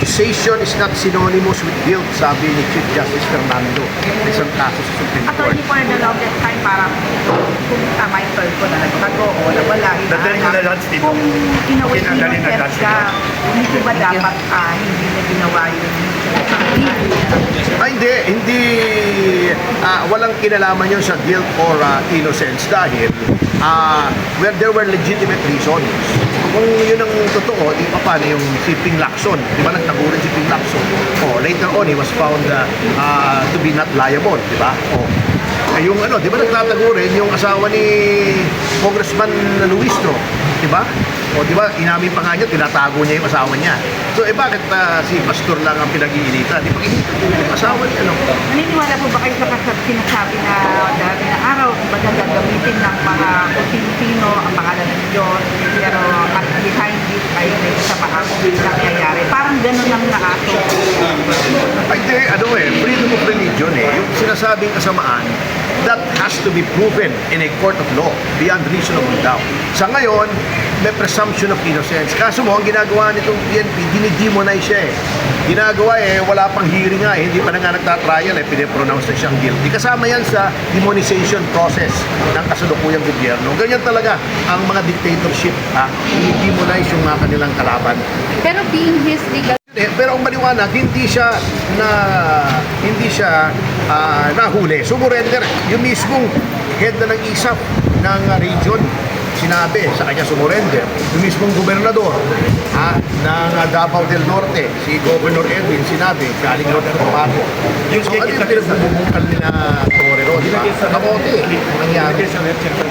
accusation is not synonymous with guilt, sabi ni Chief Justice Fernando sa isang kaso sa Supreme Court. Attorney for the longest time, parang kung yung third ko na nagbago o nawala. Dadalhin mo na lahat dito. Kung Dadalhin yung lahat ka, hindi ba dapat ah, hindi na ginawa yung Ah, hindi, hindi, ah, walang kinalaman yun sa guilt or ah, innocence dahil ah, where there were legitimate reasons. Kung yun ang totoo, di pa paano yung si Ping Lacson, di ba nagtagurin si Ping Lacson? Oh, later on, he was found ah, ah, to be not liable, di ba? Oh. Eh, yung ano, di ba nagtatagurin yung asawa ni Congressman Luistro, di ba? O di ba, inamin pa nga niya, tinatago niya yung asawa niya. So, eh bakit ah, si Pastor lang ang pinag-iinitan? Di ba yung asawa niya, no? Naniniwala po ba kayo sa kasab sinasabi na dati na araw, baga gagamitin ng mga kung ang pangalan ng Diyos, pero at behind this ay may kasamaan nangyayari. Parang Ay, hindi, ano eh, freedom of religion eh. Yung sinasabing kasamaan, that has to be proven in a court of law beyond reasonable doubt. Sa ngayon, may presumption of innocence. Kaso mo, ang ginagawa nitong PNP, dinidemonize siya eh. Ginagawa eh, wala pang hearing nga eh, hindi pa na nga nagtatrial eh, pinipronounce na siyang guilty. Kasama yan sa demonization process ng kasalukuyang gobyerno. Ganyan talaga ang mga dictatorship, ha? Dinidemonize yung mga kanilang kalaban. Pero being his legal Eh, pero ang maliwanag, hindi siya na hindi siya ah, nahuli. Sumurrender. Yung mismong head na ng ISAF ng region, sinabi sa kanya sumurrender. Yung mismong gobernador ha, ng ah, Davao del Norte, si Governor Edwin, sinabi, galing North Cotabato. Yung so, ano yung pinagbubungkal nila Torero? Kamote, ang nangyari.